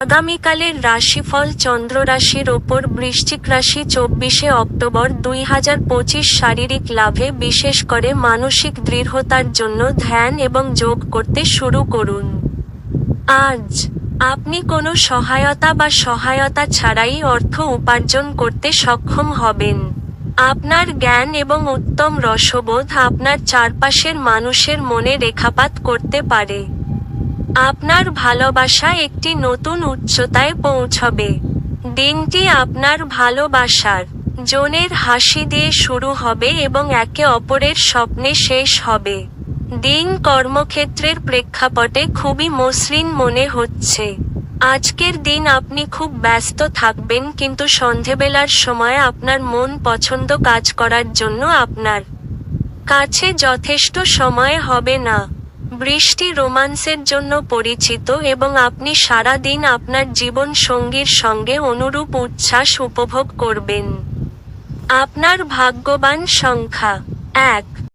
আগামীকালের রাশিফল চন্দ্র রাশির ওপর বৃশ্চিক রাশি চব্বিশে অক্টোবর দুই হাজার পঁচিশ শারীরিক লাভে, বিশেষ করে মানসিক দৃঢ়তার জন্য ধ্যান এবং যোগ করতে শুরু করুন। আজ, আপনি কোনো সহায়তা বা সহায়তা ছাড়াই অর্থ উপার্জন করতে সক্ষম হবেন। আপনার জ্ঞান এবং উত্তম রসবোধ আপনার চারপাশের মানুষের মনে রেখাপাত করতে পারে। আপনার ভালোবাসা একটি নতুন উচ্চতায় পৌঁছবে। দিনটি আপনার ভালোবাসার জনের হাসি দিয়ে শুরু হবে এবং একে অপরের স্বপ্নে শেষ হবে। দিন কর্মক্ষেত্রের প্রেক্ষাপটে খুবই মসৃণ মনে হচ্ছে। আজকের দিন আপনি খুব ব্যস্ত থাকবেন, কিন্তু সন্ধেবেলার সময় আপনার মন পছন্দ কাজ করার জন্য আপনার কাছে যথেষ্ট সময় হবে না। বৃষ্টি রোমান্সের জন্য পরিচিত এবং আপনি সারা দিন আপনার জীবন সঙ্গীর সঙ্গে অনুরূপ উচ্ছ্বাস উপভোগ করবেন। আপনার ভাগ্যবান সংখ্যা, এক।